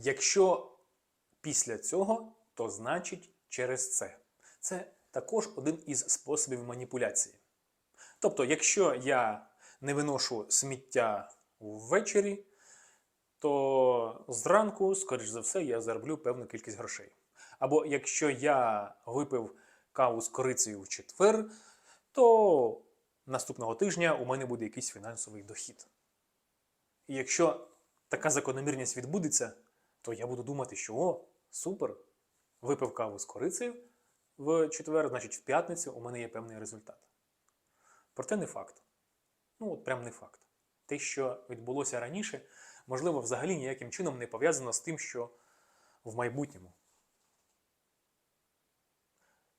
Якщо після цього, то значить через це. Це також один із способів маніпуляції. Тобто, якщо я не виношу сміття ввечері, то зранку, скоріш за все, я зароблю певну кількість грошей. Або якщо я випив каву з корицею в четвер, то наступного тижня у мене буде якийсь фінансовий дохід. І якщо така закономірність відбудеться, то я буду думати, що о, супер, випив каву з корицею в четвер, значить в п'ятницю у мене є певний результат. Проте не факт. Ну, от прям не факт. Те, що відбулося раніше, можливо, взагалі ніяким чином не пов'язано з тим, що в майбутньому.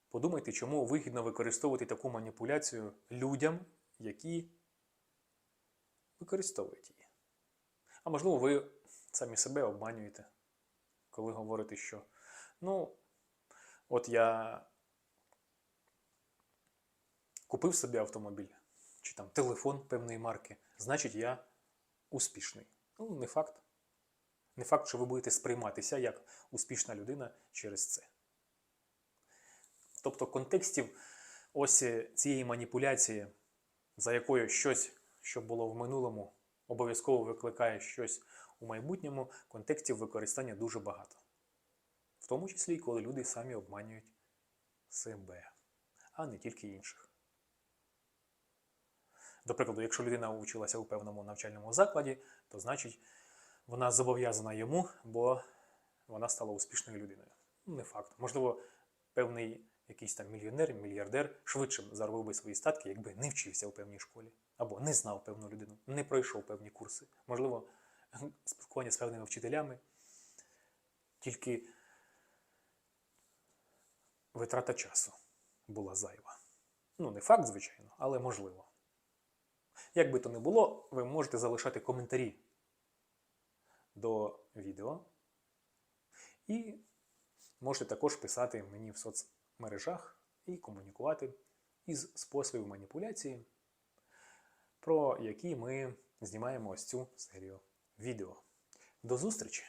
Подумайте, чому вигідно використовувати таку маніпуляцію людям, які використовують її. А можливо, ви самі себе обманюєте, коли говорите, що ну, от я купив собі автомобіль чи там телефон певної марки, значить я успішний. Ну, не факт. Не факт, що ви будете сприйматися як успішна людина через це. Тобто контекстів ось цієї маніпуляції, за якою щось, що було в минулому, обов'язково викликає щось у майбутньому, контекстів використання дуже багато. В тому числі і коли люди самі обманюють себе, а не тільки інших. До прикладу, якщо людина училася у певному навчальному закладі, то значить вона зобов'язана йому, бо вона стала успішною людиною. Ну, Не факт. Можливо, певний якийсь там мільйонер, мільярдер швидше заробив би свої статки, якби не вчився у певній школі, або не знав певну людину, не пройшов певні курси. Можливо, спілкування з певними вчителями, тільки витрата часу була зайва. Ну, не факт, звичайно, але можливо. Як би то не було, ви можете залишати коментарі до відео. І можете також писати мені в соцмережах і комунікувати із способів маніпуляції, про які ми знімаємо ось цю серію відео. До зустрічі!